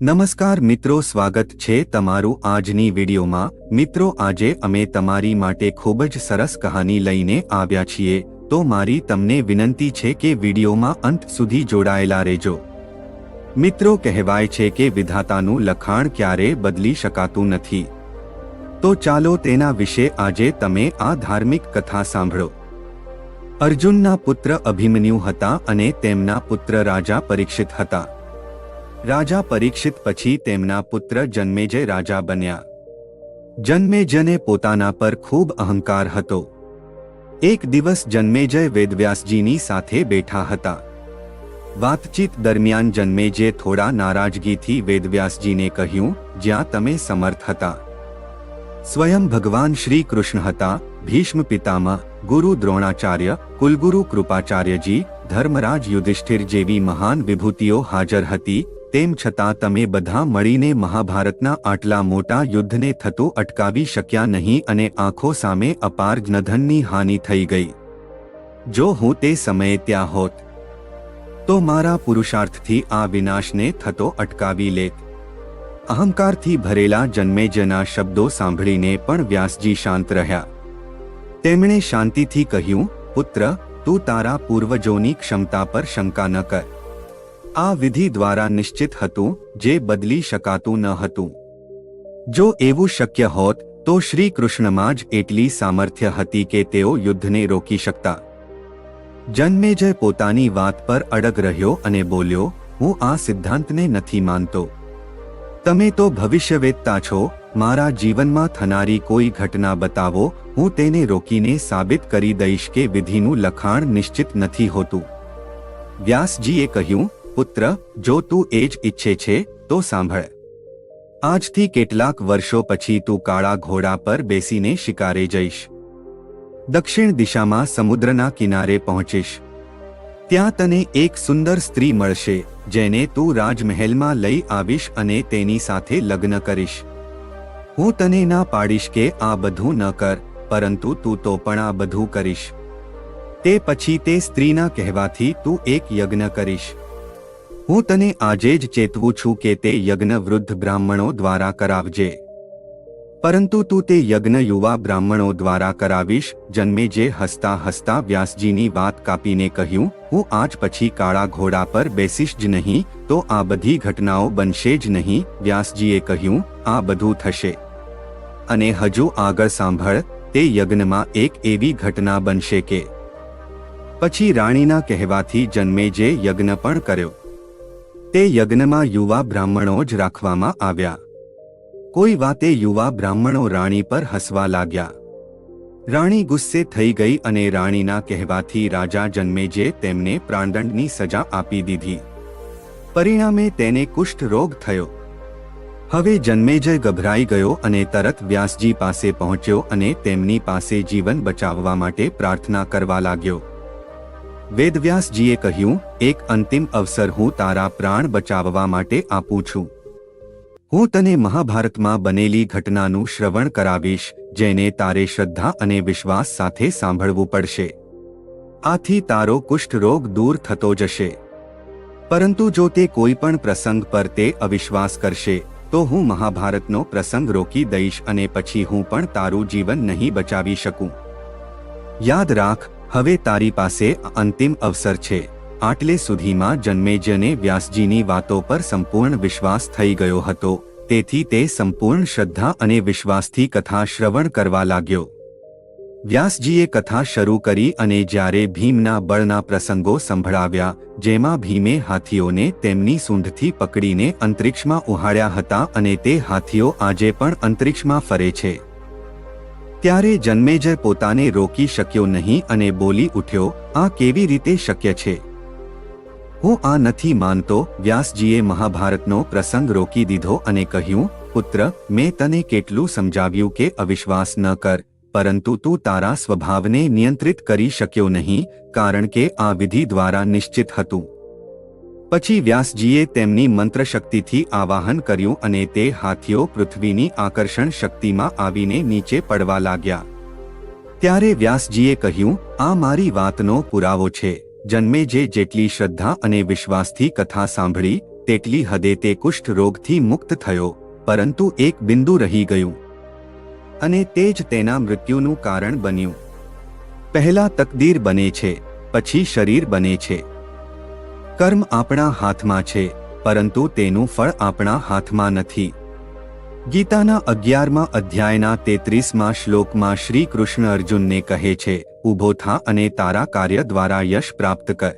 નમસ્કાર મિત્રો, સ્વાગત છે તમારું આજની વિડીયોમાં. મિત્રો, આજે અમે તમારી માટે ખૂબ જ સરસ કહાની લઈને આવ્યા છીએ. તો મારી તમને વિનંતી છે કે વિડીયોમાં અંત સુધી જોડાયેલા રહેજો. મિત્રો, કહેવાય છે કે વિધાતાનું લખાણ ક્યારે બદલી શકાતું નથી. તો ચાલો તેના વિશે આજે તમે આ ધાર્મિક કથા સાંભળો. અર્જુનના પુત્ર અભિમન્યુ હતા અને તેમના પુત્ર રાજા પરીક્ષિત હતા. રાજા પરીક્ષિત પછી તેમના પુત્ર જન્મેજય રાજા બન્યા. જન્મેજયને પોતાના પર ખૂબ અહંકાર હતો. એક દિવસ જન્મેજય વેદવ્યાસજીની સાથે બેઠા હતા. વાતચીત દરમિયાન જન્મેજે થોડા નારાજગીથી વેદવ્યાસજીને કહ્યું, જ્યાં તમે સમર્થ હતા. સ્વયં ભગવાન શ્રી કૃષ્ણ હતા, ભીષ્મ પિતામહ, ગુરુ દ્રોણાચાર્ય, કુલગુરુ કૃપાચાર્યજી, ધર્મરાજ યુધિષ્ઠિર જેવી મહાન વિભૂતિઓ હાજર હતી તેમ છતાં તમે બધા મળીને મહાભારતના આટલા મોટા યુદ્ધને થતું અટકાવી શક્યા નહીં અને આંખો સામે અપાર જ્ઞધનની હાનિ થઈ ગઈ. જો હું તે સમયે ત્યાં હોત, તો મારા પુરુષાર્થથી આ વિનાશને થતો અટકાવી લેત. અહંકારથી ભરેલા જન્મેજના શબ્દો સાંભળીને પણ વ્યાસજી શાંત રહ્યા. તેમણે શાંતિથી કહ્યું, પુત્ર, તું તારા પૂર્વજોની ક્ષમતા પર શંકા ન કર. આ વિધિ દ્વારા નિશ્ચિત હતું, જે બદલી શકાતું ન હતું. જો એવું શક્ય હોત, તો શ્રી કૃષ્ણમાં જ એટલી સામર્થ્ય હતી કે તેઓ યુદ્ધને રોકી શકતા. જન્મેજય પોતાની વાત પર અડગ રહ્યો અને બોલ્યો, હું આ સિદ્ધાંતને નથી માનતો. તમે તો ભવિષ્યવેત્તા છો, મારા જીવનમાં થનારી કોઈ ઘટના બતાવો, હું તેને રોકીને સાબિત કરી દઈશ કે વિધિનું લખાણ નિશ્ચિત નથી હોતું. વ્યાસજીએ કહ્યું પુત્ર, જો તું એ જ ઈચ્છે છે, તો સાંભળ. આજથી કેટલાક વર્ષો પછી તું કાળા ઘોડા પર બેસીને શિકારે જઈશ. દક્ષિણ દિશામાં સમુદ્રના કિનારે પહોંચીશ. ત્યાં તને એક સુંદર સ્ત્રી મળશે, જેને તું રાજમહેલમાં લઈ આવીશ અને તેની સાથે લગ્ન કરીશ. હું તને ના પાડીશ કે આ બધું ન કર, પરંતુ તું તો પણ આ બધું કરીશ. તે પછી તે સ્ત્રીના કહેવાથી તું એક યજ્ઞ કરીશ. હું તને આજે જ ચેતવું છું કે તે યજ્ઞ વૃદ્ધ બ્રાહ્મણો દ્વારા કરાવજે. પરંતુ તું તે યજ્ઞ યુવા બ્રાહ્મણો દ્વારા કરાવીશ, જન્મે જે હસતા હસતા વ્યાસજીની વાત કાપીને કહ્યું, હું આજ પછી કાળા ઘોડા પર બેસીશ જ નહીં, તો આ બધી ઘટનાઓ બનશે જ નહીં, વ્યાસજીએ કહ્યું, આ બધું થશે. અને હજુ આગળ સાંભળ, તે યજ્ઞમાં એક એવી ઘટના બનશે કે. પછી રાણીના કહેવાથી જન્મે જે યજ્ઞ પણ કર્યો. તે યજ્ઞમાં યુવા બ્રાહ્મણો જ રાખવામાં આવ્યા. કોઈ વાતે યુવા બ્રાહ્મણો રાણી પર હસવા લાગ્યા. રાણી ગુસ્સે થઈ ગઈ અને રાણીના કહેવાથી રાજા જન્મેજે તેમને પ્રાણદંડની સજા આપી દીધી. પરિણામે તેને કુષ્ઠ રોગ થયો. હવે જન્મેજય ગભરાઈ ગયો અને તરત વ્યાસજી પાસે પહોંચ્યો અને તેમની પાસે જીવન બચાવવા માટે પ્રાર્થના કરવા લાગ્યો. વેદવ્યાસજીએ કહ્યું, એક અંતિમ અવસર હું તારા પ્રાણ બચાવવા માટે આપું છું. હું તને મહાભારતમાં બનેલી ઘટનાનું શ્રવણ કરાવીશ, જેને તારે શ્રદ્ધા અને વિશ્વાસ સાથે સાંભળવું પડશે. આથી તારો કુષ્ઠરોગ દૂર થતો જશે. પરંતુ જો તે કોઈ પણ પ્રસંગ પર તે અવિશ્વાસ કરશે, તો હું મહાભારતનો પ્રસંગ રોકી દઈશ અને પછી હું પણ તારું જીવન નહીં બચાવી શકું. યાદ રાખ હવે તારી પાસે અંતિમ અવસર છે. આટલે સુધીમાં જન્મેજને વ્યાસજીની વાતો પર સંપૂર્ણ વિશ્વાસ થઈ ગયો હતો. તેથી તે સંપૂર્ણ શ્રદ્ધા અને વિશ્વાસથી કથા શ્રવણ કરવા લાગ્યો. વ્યાસજીએ કથા શરૂ કરી અને જ્યારે ભીમના બળના પ્રસંગો સંભળાવ્યા, જેમાં ભીમે હાથીઓને તેમની સૂંઢથી પકડીને અંતરિક્ષમાં ઉહાડ્યા હતા અને તે હાથીઓ આજે પણ અંતરિક્ષમાં ફરે છે. ત્યારે જન્મેજય પોતાને રોકી શક્યો નહીં અને બોલી ઉઠ્યો, આ કેવી રીતે શક્ય છે? હું આ નથી માનતો. વ્યાસજીએ મહાભારતનો પ્રસંગ રોકી દીધો અને કહ્યું, પુત્ર, મેં તને કેટલું સમજાવ્યું કે અવિશ્વાસ ન કર, પરંતુ તું તારા સ્વભાવને નિયંત્રિત કરી શક્યો નહીં, કારણ કે આ વિધિ દ્વારા નિશ્ચિત હતું. પછી વ્યાસજીએ તેમની મંત્રશક્તિથી આવાહન કર્યું અને તે હાથીઓ પૃથ્વીની આકર્ષણ શક્તિમાં આવીને નીચે પડવા લાગ્યા. ત્યારે વ્યાસજીએ કહ્યું, આ મારી વાતનો પુરાવો છે. જન્મે જે જેટલી શ્રદ્ધા અને વિશ્વાસથી કથા સાંભળી, તેટલી હદે તે કુષ્ઠ રોગથી મુક્ત થયો, પરંતુ એક બિંદુ રહી ગયું. અને તે જ તેના મૃત્યુનું કારણ બન્યું. પહેલા તકદીર બને છે, પછી શરીર બને છે. કર્મ આપણા હાથમાં છે, પરંતુ તેનું ફળ આપણા હાથમાં નથી. ગીતાના અગિયારમાં અધ્યાયના તેત્રીસમાં શ્લોકમાં શ્રી કૃષ્ણ અર્જુનને કહે છે ઊભો થા અને તારા કાર્ય દ્વારા યશ પ્રાપ્ત કર.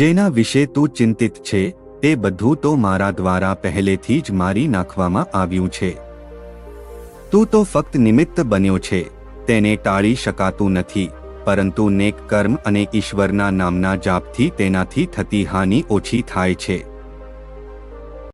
જેના વિશે તું ચિંતિત છે, તે બધું તો મારા દ્વારા પહેલેથી જ મારી નાખવામાં આવ્યું છે. તું તો ફક્ત નિમિત્ત બન્યો છે, તેને ટાળી શકાતું નથી. પરંતુ નેક કર્મ અને ઈશ્વરના નામના જાપથી તેનાથી થતી હાનિ ઓછી થાય છે.